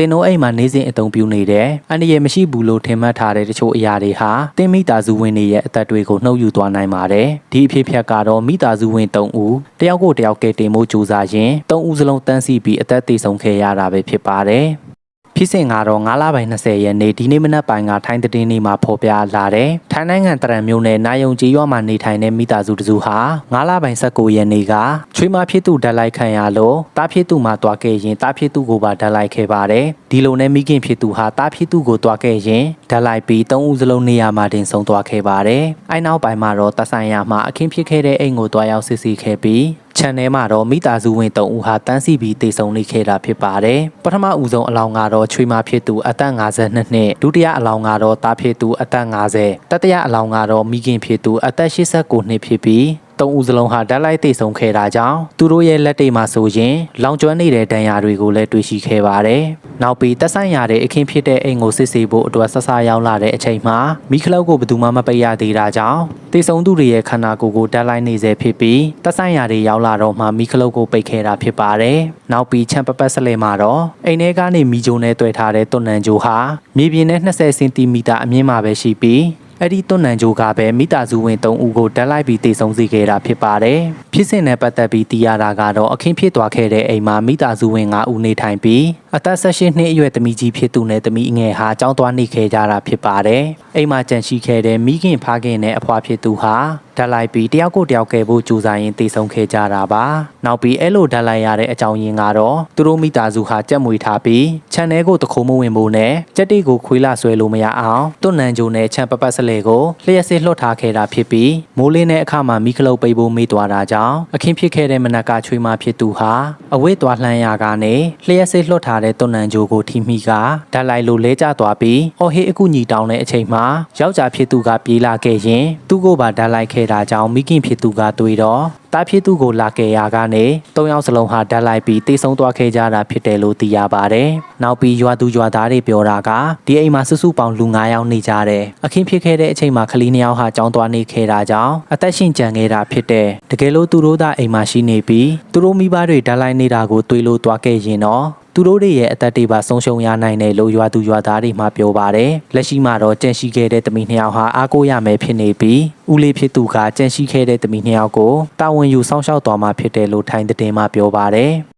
တင်တို့အိမ်မှာနေစဉ်အသုံးပြုနေတဲ့အန္တရာယ်မရှိဘူးလို့ထင်မှတ်ထားတဲ့တချို့အရာတွေဟာတင်မိသားစုဝင်တွေရဲ့အသက်တွေကိုနှုတ်ယူသွားနိုင်ပါတယ်ဒီအဖြစ်အပျက်ကတော့မိသားစုဝင်3ဦးတယောက်ကိုတယောက်ကယ်တင်မှုကြိုးစားရင်း3ဦးစလုံးတန်းစီပြီးအသက်သေဆုံးခဲ့ရတာပဲဖြစ်ပါတယ် ဖြစ်စဉ်ကတော့9လပိုင်း20ရက်နေ့ဒီနေ့မနက်ပိုင်းကထိုင်းသတင်းတွေမှာဖော်ပြလာတယ်။ထိုင်းနိုင်ငံတရံမြို့နယ်နာယုံကြီးရွာမှာနေထိုင်တဲ့မိသားစုတစုဟာ9လပိုင်း19ရက်နေ့ကချွေးမဖြစ်သူဓာတ်လိုက်ခံရလို့တားဖြစ်သူမှာတွားခဲ့ရင်တားဖြစ်သူကိုပါဓာတ်လိုက်ခဲ့ပါတယ်။ဒီလိုနဲ့မိခင်ဖြစ်သူဟာတားဖြစ်သူကိုတွားခဲ့ရင်ဓာတ်လိုက်ပြီး3ဦးစလုံးနေရာမှာတင်ဆုံးသွားခဲ့ပါတယ်။အဲနောက်ပိုင်းမှာတော့တဆိုင်ရာမှာအခင်းဖြစ်ခဲ့တဲ့အိမ်ကိုတွားရောက်စစ်ဆေးခဲ့ပြီး ခြံထဲမှာတော့မိသားစုဝင်3ဦးဟာတန်းစီပြီးတေဆုံနေခဲ့တာဖြစ်ပါတယ်။ပထမဦးဆုံးအလောင်းကတော့ချွေးမဖြစ်သူအသက်52နှစ်ဒုတိယအလောင်းကတော့တားဖြစ်သူအသက်50တတိယအလောင်းကတော့မိခင်ဖြစ်သူအသက်89နှစ်ဖြစ်ပြီး သုံးဦးစလုံးဟာဓာတ်လိုက်သိဆုံခဲ့တာကြောင့်သူတို့ရဲ့လက်တွေမှာဆိုရင် လောင်ကျွမ်းနေတဲ့ဒဏ်ရာတွေကိုလည်းတွေ့ရှိခဲ့ပါတယ်။နောက်ပြီးတက်ဆိုင်ရတဲ့အခင်းဖြစ်တဲ့အိမ်ကိုစစ်ဆေးဖို့အတွက်ဆက်စားရောက်လာတဲ့အချိန်မှာမိခလောက်ကိုဘယ်သူမှမပိတ်ရသေးတာကြောင့်တေဆုံသူတွေရဲ့ခန္ဓာကိုယ်ကိုဓာတ်လိုက်နေစေဖြစ်ပြီးတက်ဆိုင်ရတွေရောက်လာတော့မှမိခလောက်ကိုပိတ်ခဲ့တာဖြစ်ပါတယ်။နောက်ပြီးချမ်ပပတ်စလဲမှာတော့အိမ်ထဲကနေမိဂျုံနဲ့တွေ့ထားတဲ့တွန်နန်ဂျိုဟာမြေပြင်နဲ့20စင်တီမီတာအမြင့်မှာပဲရှိပြီး အဲ့ဒီတွန်းနန်ဂျိုကပဲမိသားစုဝင်3ဦးကိုတက်လိုက်ပြီးတေဆုံးစေခဲ့တာဖြစ်ပါတယ်။ဖြစ်စဉ်နဲ့ပတ်သက်ပြီးသိရတာကတော့အခင်းဖြစ်သွားခဲ့တဲ့အိမ်မှာမိသားစုဝင်5ဦးနေထိုင်ပြီးအသက်16နှစ်အရွယ်သမီးကြီးဖြစ်သူနဲ့သမီးငယ်ဟာကြောင်းသွားနေခဲ့ကြတာဖြစ်ပါတယ်။အိမ်မှာကြန့်ရှိခဲ့တဲ့မိခင်ဖခင်နဲ့အဖွားဖြစ်သူဟာဓာတ်လိုက်ပြီးတယောက်ကိုတယောက်ကယ်ဖို့ကြိုးစားရင်းတေဆုံးခဲ့ကြတာပါ။နောက်ပြီးအဲ့လိုဓာတ်လိုက်ရတဲ့အကြောင်းရင်းကတော့သူတို့မိသားစုဟာကြက်မွေထားပြီးခြံထဲကိုတခုံးမဝင်ဖို့နဲ့ကြက်တိကိုခွေးလာဆွဲလို့မရအောင်တွန့်နန်ဂျိုနဲ့ခြံပပတ်စလဲကိုလျှက်စစ်လွှတ်ထားခဲ့တာဖြစ်ပြီးမိုးလင်းတဲ့အခါမှာမိခလုတ်ပိတ်ဖို့မေ့သွားတာကြောင့်အခင်းဖြစ်ခဲ့တဲ့မနက်ကချွေးမဖြစ်သူဟာအဝိတ်သွားလှမ်းရာကနေလျှက်စစ်လွှတ်ထားတဲ့တွန့်နန်ဂျိုကိုထိမိကဓာတ်လိုက်လို့လဲကျသွားပြီးအော်ဟေးအကူညီတောင်းတဲ့အချိန်မှာယောက်ျားဖြစ်သူကပြေးလာခဲ့ရင်သူ့ကိုပါဓာတ်လိုက်ခဲ့တာကြောင့်မိခင်ဖြစ်သူကတွေးတော့တားဖြစ်သူကိုလာခဲ့ရာကနေ၃ယောက်စလုံးဟာဓာတ်လိုက်ပြီးတေဆုံးသွားခဲ့ကြတာဖြစ်တယ်လို့သိရပါတယ်။နောက်ပြီးရွာသူရွာသားတွေပြောတာကဒီအိမ်မှာစုစုပေါင်းလူ9ယောက်နေကြတယ်။အခင်းဖြစ်ခဲ့တဲ့အချိန်မှာကလေး2ယောက်ဟာကြောင်းသွားနေခဲ့တာကြောင့်အသက်ရှင်ကြံခဲ့တာဖြစ်တယ်။တကယ်လို့သူတို့သာအိမ်မှာရှိနေပြီးသူတို့မိဘတွေဓာတ်လိုက်နေတာကိုတွေးလို့သွားခဲ့ရင်တော့သူတို့တွေရဲ့အသက်တွေပါဆုံးရှုံးရနိုင်တယ်လို့ရွာသူရွာသားတွေမှပြောပါတယ်။လက်ရှိမှာတော့ကြန့်ရှိခဲ့တဲ့တမီနှစ်ယောက်ဟာအားကိုးရမယ်ဖြစ်နေပြီးဦးလေးဖြစ်သူကကြန့်ရှိခဲ့တဲ့တမီနှစ်ယောက်ကိုတာဝန်ယူစောင့်ရှောက်သွားမှာဖြစ်တယ်လို့ထိုင်းသတင်းမှပြောပါတယ်။